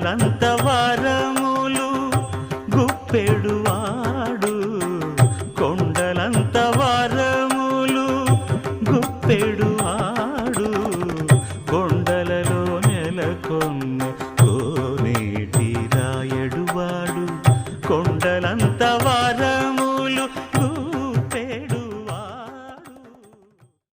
గుట్టలంత వారములు గుప్పెడువాడు. కొండలంత వారములు గుప్పెడువాడు. కొండలలో నెలకొన్న కోనేటి రాయడువాడు. కొండలంత వారము